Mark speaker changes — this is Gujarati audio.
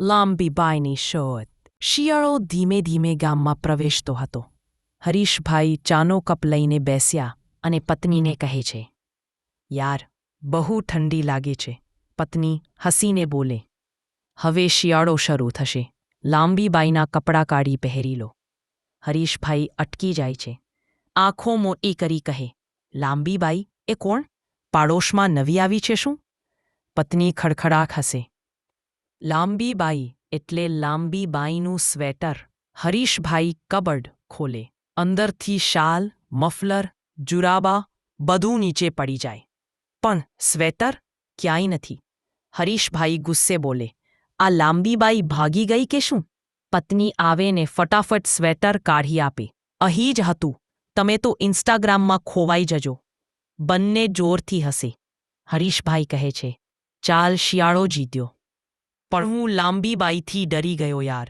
Speaker 1: લાંબી બાયની શોધ. શિયાળો ધીમે ધીમે ગામમાં પ્રવેશતો હતો. હરીશભાઈ ચાનો કપ લઈને બેસ્યા અને પત્નીને કહે છે, યાર, બહુ ઠંડી લાગે છે. પત્ની હસીને બોલે, હવે શિયાળો શરૂ થશે. લાંબી બાઈના કપડાં કાઢી પહેરી લો. હરીશભાઈ અટકી જાય છે. આંખો મોટી કરી કહે, લાંબી બાઈ, એ કોણ? પાડોશમાં નવી આવી છે શું? પત્ની ખડખડાટ હસે લાંબી બાઈ એટલે લાંબી બાઈનું સ્વેટર. હરીશભાઈ કબડ ખોલે. અંદરથી શાલ, મફલર, જુરાબા બધું નીચે પડી જાય. પણ સ્વેટર ક્યાંય નથી. હરીશભાઈ ગુસ્સે બોલે, આ લાંબી બાઈ ભાગી ગઈ કે શું? પત્ની આવે ને ફટાફટ સ્વેટર કાઢી આપે. અહીં જ હતું. તમે તો ઇન્સ્ટાગ્રામમાં ખોવાઈ જજો. બંને જોરથી હસે. હરીશભાઈ કહે છે, ચાલ શિયાળો જીત્યો. પણ હું લાંબી બાઈથી ડરી ગયો યાર.